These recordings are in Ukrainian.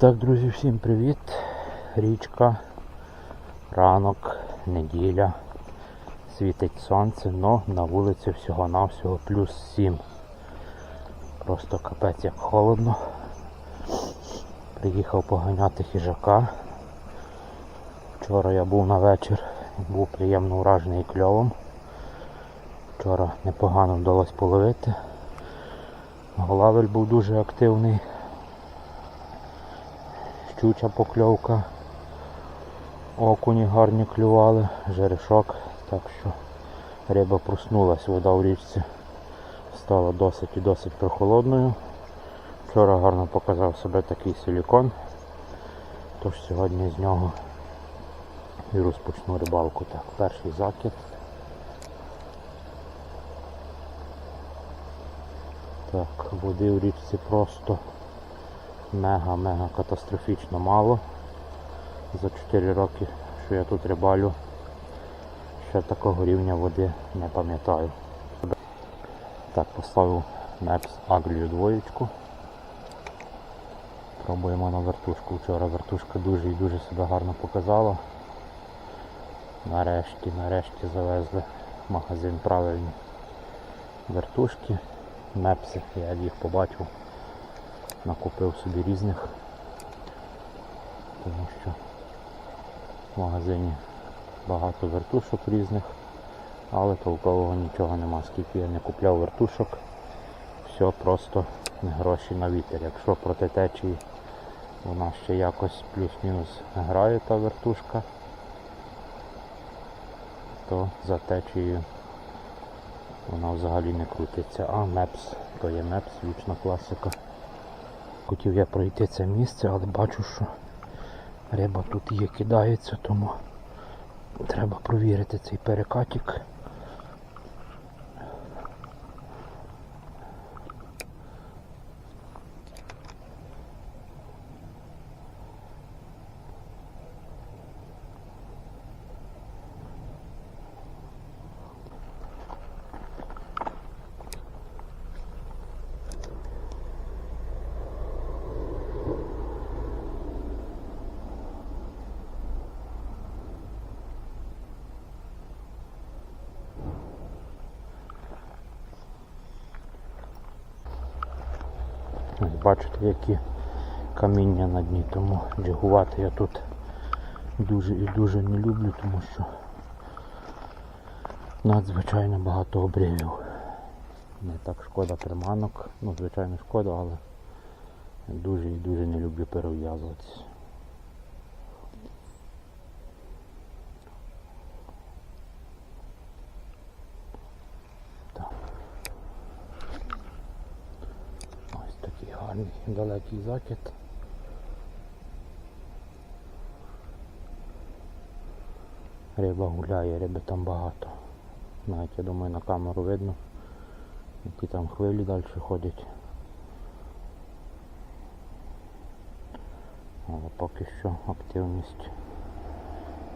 Так, друзі, всім привіт. Річка, ранок, неділя. Світить сонце, но на вулиці всього-навсього плюс 7. Просто капець як холодно. Приїхав поганяти хижака. Вчора я був на вечір, був приємно вражений кльовом. Вчора непогано вдалося половити. Голавель був дуже активний. Щуча покльовка. Окуні гарні клювали, жерешок, так що риба проснулась, вода в річці стала досить і досить прохолодною. Вчора гарно показав себе такий силікон, тож сьогодні з нього і розпочну рибалку. Так, перший закид. Так, води в річці просто мега-мега катастрофічно мало. За 4 роки, що я тут рибалю, ще такого рівня води не пам'ятаю. Так, поставив Мепс Аглію двоєчку. Пробуємо на вертушку. Вчора вертушка дуже і дуже себе гарно показала. Нарешті, нарешті завезли в магазин правильні вертушки. Мепси, я їх побачив накупив собі різних, тому що в магазині багато вертушок різних, але толкового нічого нема. Скільки я не купляв вертушок, все просто гроші на вітер. Якщо проти течії вона ще якось плюс-мінус грає та вертушка, то за течією вона взагалі не крутиться. А мепс, то є мепс, вічна класика. Хотів я пройти це місце, але бачу, що риба тут є, кидається, тому треба провірити цей перекатик. Ось Бачите, які каміння на дні, тому джигувати я тут дуже і дуже не люблю, тому що надзвичайно багато обривів. Не так шкода приманок, ну звичайно шкода, але дуже і дуже не люблю перев'язуватися. Так. Ось такий гарний далекий закид. Риба гуляє, риби там багато. Навіть я думаю на камеру видно, які там хвилі далі ходять. Але поки що активність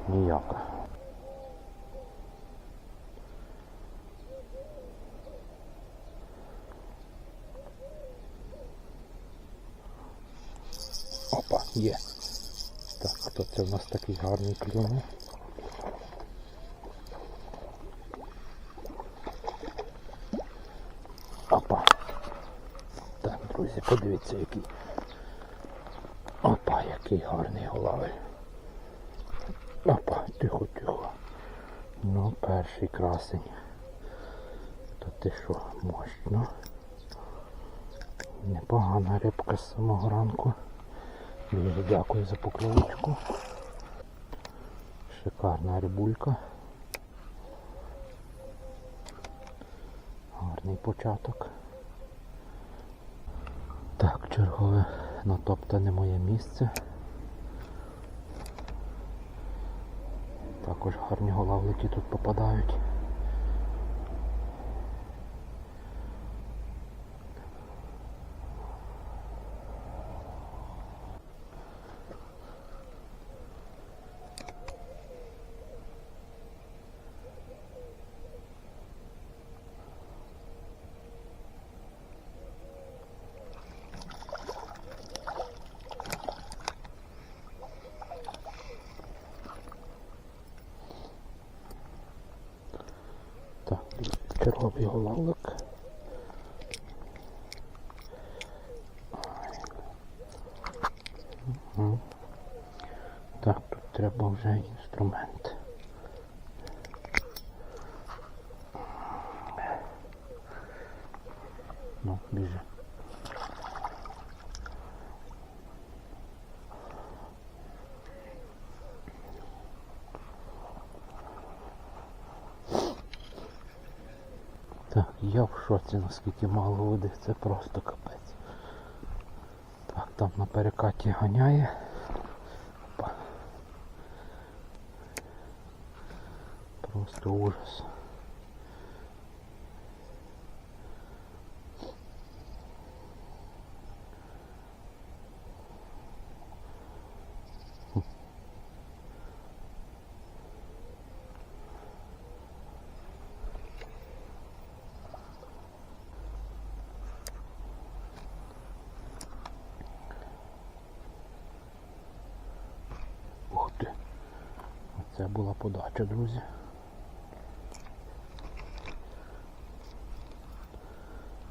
ніяка. Опа, є. Так, хто це в нас такий гарний клюнув? Опа. Так, друзі, подивіться який. Опа, який гарний голавель. Опа, тихо, тихо. Ну, перший красень. То ти що, мощно. Непогана рибка з самого ранку. Дуже дякую за поклоночку. Шикарна рибулька. Гарний початок. Так, чергове натоптане моє місце. Також гарні голавлики тут попадають. could help be a long look. Я в шоці, наскільки мало води, це просто капець. Так, там на перекаті ганяє. Опа. Просто ужас. Ух ти. Це була друзі.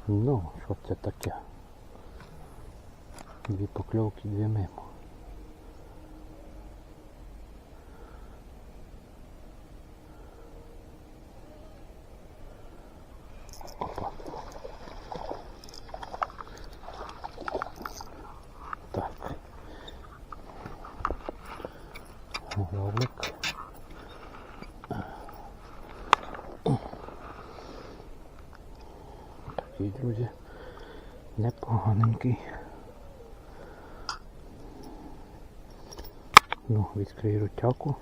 Ну, що це таке? Дві покльовки, дві мимо. Опа. Так. Головик. Такий, друзі, непоганенький. Ну, рутяку.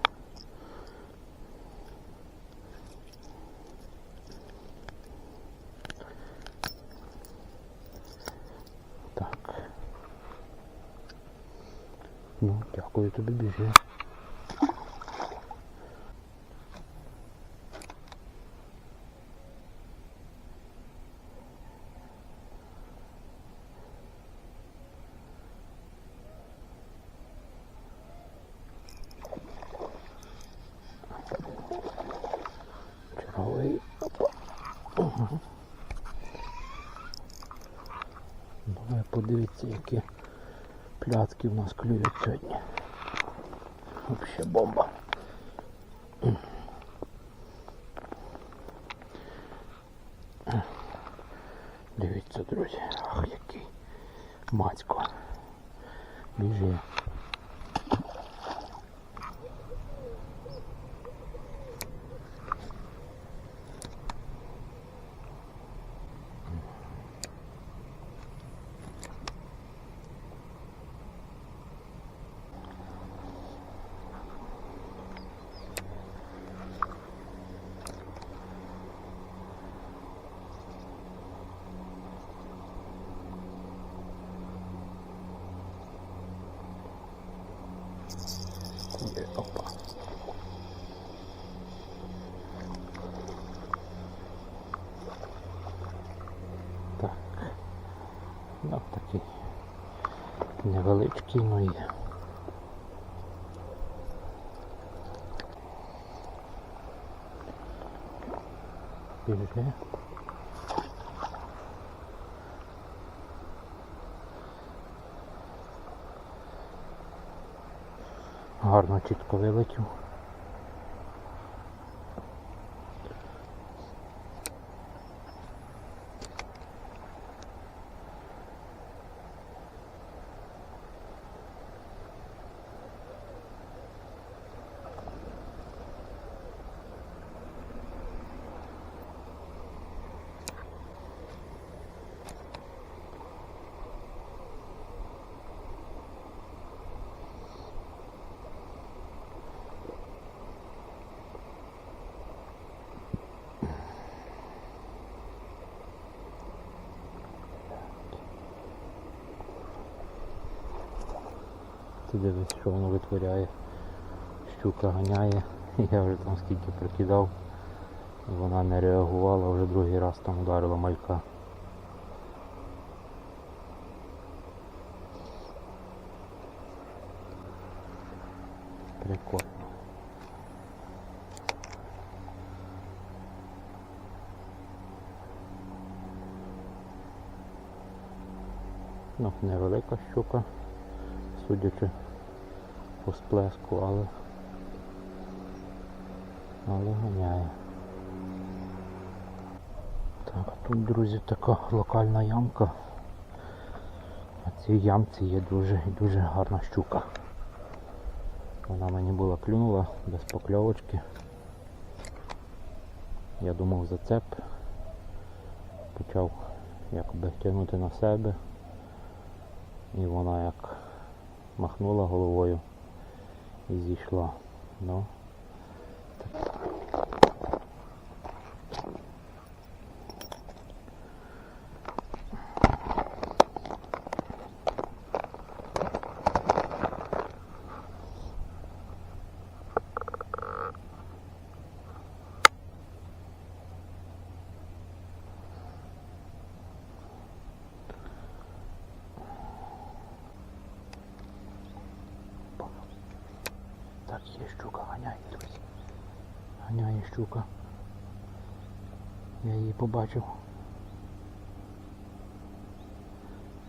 Так. Ну, дякую тобі, біжи. Черговий. Опа. Ага. Ну, ви подивіться, які пляцки в нас клюють сьогодні. Вообще бомба. Дивіться, друзі. Ах, який мацько. Біжи. Ну, такий невеличкий, є. Біжи. Гарно чітко вилетів. бачите, дивись, що воно витворяє. Щука ганяє. Я вже там скільки прикидав. Вона не реагувала, вже другий раз там ударила малька. Прикольно. Ну, невелика щука, судячи по сплеску, але, але ганяє. Так, тут, друзі, така локальна ямка. На цій ямці є дуже і дуже гарна щука. Вона мені була клюнула без покльовочки. Я думав зацеп. Почав якби тягнути на себе. І вона як махнула головою і зійшла. Ну, Так, є щука, ганяє, друзі. Ганяє щука. Я її побачив.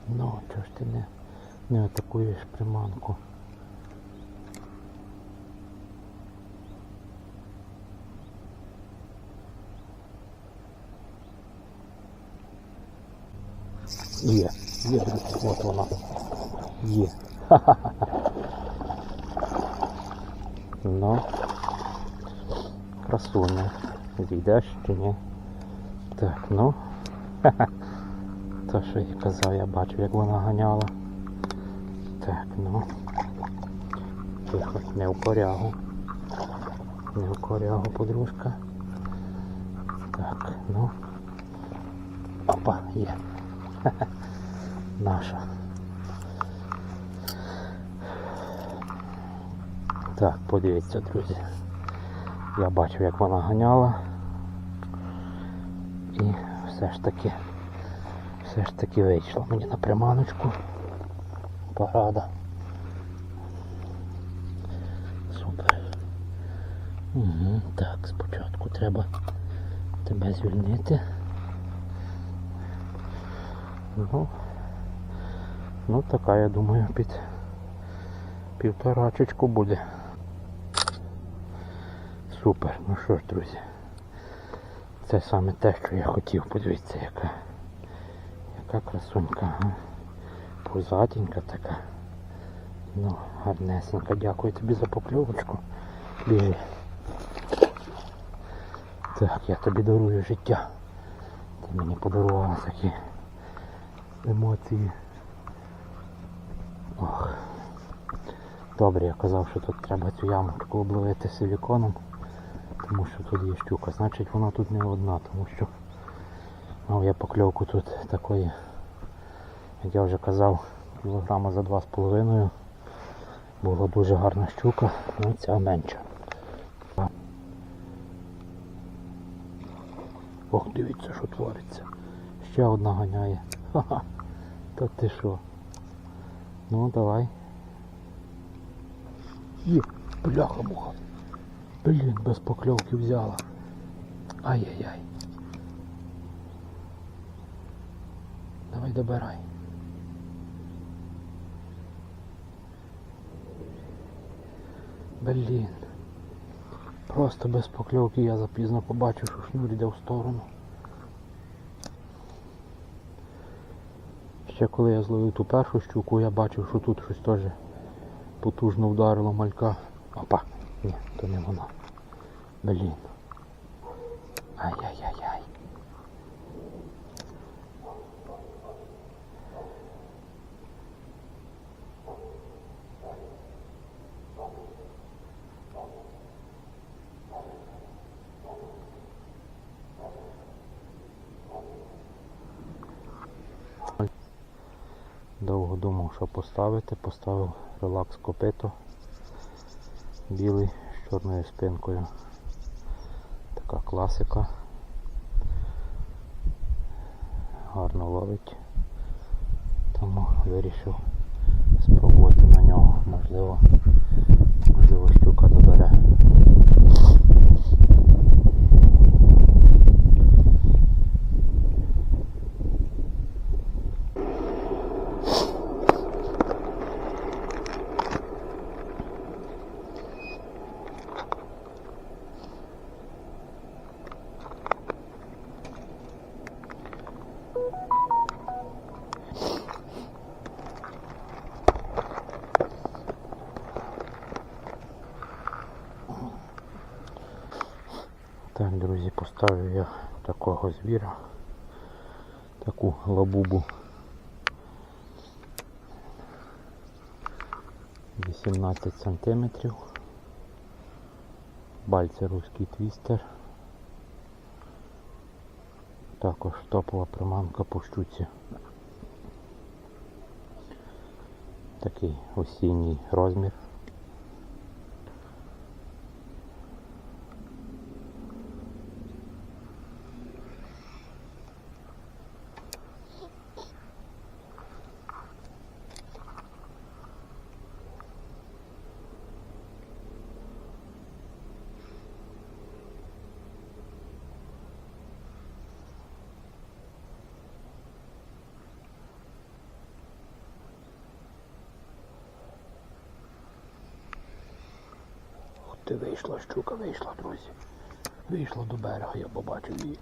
Ну, чого ж ти не, не атакуєш приманку? Є, є, друзі, от вона. Є. Ха-ха. Ну, красуня. Зійдеш чи ні? Так, ну. То, що я казав, я бачив, як вона ганяла. Так, ну. Тихо, не в корягу. Не в корягу, подружка. Так, ну. Опа, є. Наша. Так, подивіться, друзі. Я бачив, як вона ганяла. І все ж таки, все ж таки вийшло мені на приманочку. Порада. Супер. Угу, так, спочатку треба тебе звільнити. Ну, ну така, я думаю, під півторачечку буде. Супер, ну що ж, друзі. Це саме те, що я хотів. Подивіться, яка яка красунька. А? Пузатенька така. Ну, гарнесенька. Дякую тобі за покльовочку. Біжи. Так, я тобі дарую життя. Ти мені подарувала такі емоції. Ох. Добре, я казав, що тут треба цю ямочку обловити силіконом, тому що тут є щука. Значить вона тут не одна, тому що мав я покльовку тут такої, як я вже казав, кілограма за 2,5. Була дуже гарна щука, ну ця менша. Ох, дивіться, що твориться. Ще одна ганяє. Ха-ха. Та ти що? Ну давай. Є, бляха муха. Блін, без покльовки взяла. Ай-яй-яй. Давай добирай. Блін. Просто без покльовки я запізно побачив, що шнур йде в сторону. Ще коли я зловив ту першу щуку, я бачив, що тут щось теж потужно вдарило малька. Опа, ні, то не вона. Блін. Ай-яй-яй-яй. Довго думав, що поставити. Поставив релакс копито. Білий з чорною спинкою. Така класика. Гарно ловить. Тому вирішив спробувати на нього. Можливо, можливо щука добере. Так, поставив я такого звіра, таку лабубу. 18 сантиметрів. Бальце руський твістер. Також топова приманка по щуці. Такий осінній розмір. От ти вийшла щука, вийшла, друзі. Вийшла до берега, я побачив її.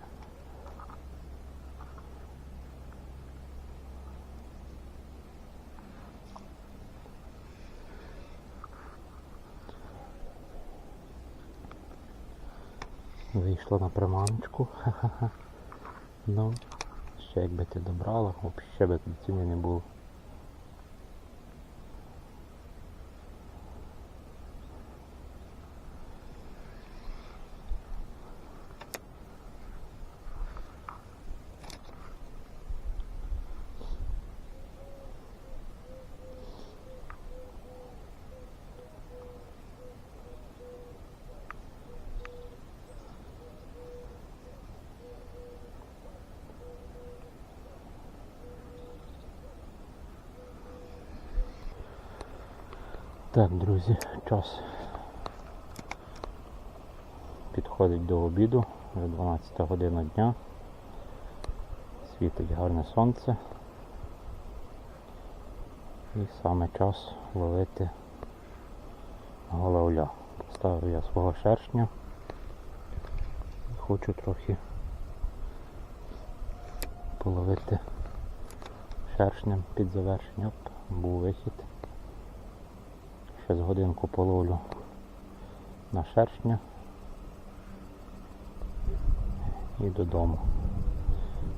Вийшла на приманочку. Ха-ха-ха. Ну, ще якби ти добрала, взагалі би ціни не було. Так, друзі, час підходить до обіду, вже 12 година дня. Світить гарне сонце. І саме час ловити головля. Поставив я свого шершня. Хочу трохи половити шершнем під завершення. Був вихід. Ще з годинку половлю на шершня і додому.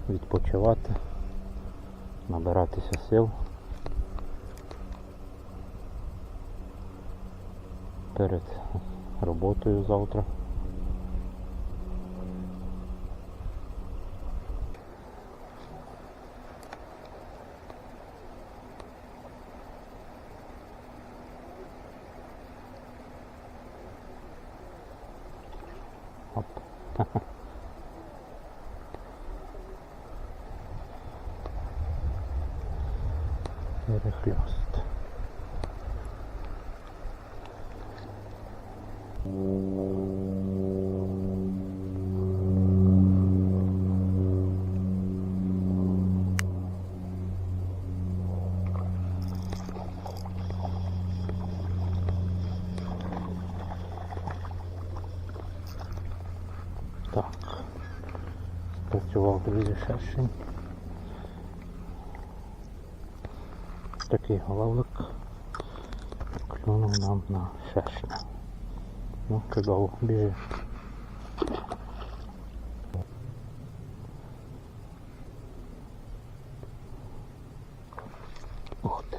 Відпочивати, набиратися сил перед роботою завтра. Оп. Перехльост. Так. Спрацював друзі шершень. Такий головик клюнув нам на шершня. Ну, чудово, біжи. Ух ти.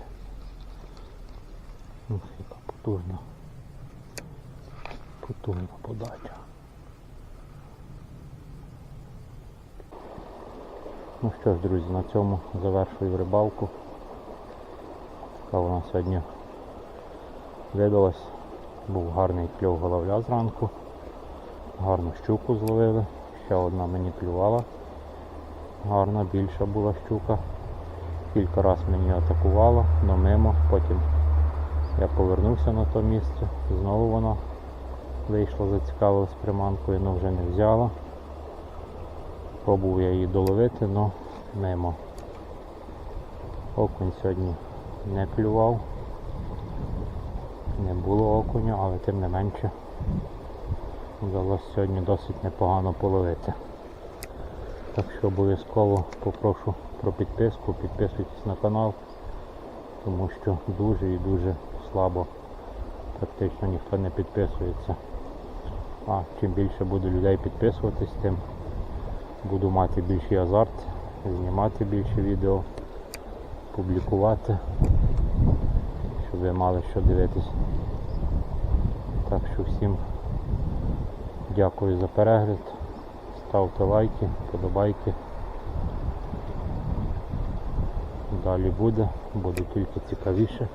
Ух, яка потужна. Потужна подача. Ну що ж, друзі, на цьому завершую рибалку. Така вона сьогодні видалась. Був гарний кльов головля зранку. Гарну щуку зловили. Ще одна мені клювала. Гарна, більша була щука. Кілька раз мені атакувала, но мимо. Потім я повернувся на то місце. Знову вона вийшла, зацікавилась приманкою, але вже не взяла. Пробував я її доловити, але мимо. Окунь сьогодні не клював. Не було окуня, але тим не менше вдалося сьогодні досить непогано половити. Так що обов'язково попрошу про підписку, підписуйтесь на канал, тому що дуже і дуже слабо практично ніхто не підписується. А чим більше буде людей підписуватись, тим буду мати більший азарт, знімати більше відео, публікувати, щоб ви мали що дивитись. Так що всім дякую за перегляд. Ставте лайки, подобайки. Далі буде, буде тільки цікавіше.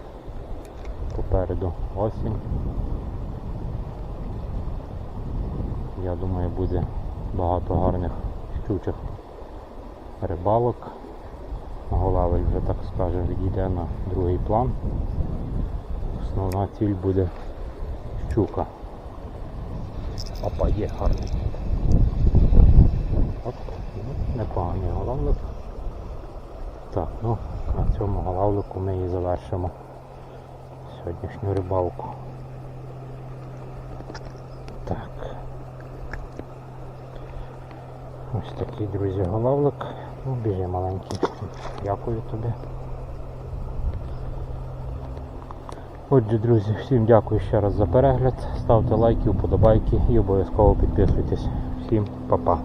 Попереду осінь. Я думаю, буде багато гарних щучих рибалок. Голавель вже так скажемо відійде на другий план. Основна ціль буде щука. Опа, є гарний. Оп, непоганий голавлик. Так, ну на цьому голавлику ми і завершимо сьогоднішню рибалку. Так. Ось такий, друзі, голавлик. Ну, біжи маленький. Дякую тобі. Отже, друзі, всім дякую ще раз за перегляд. Ставте лайки, вподобайки і обов'язково підписуйтесь. Всім па-па.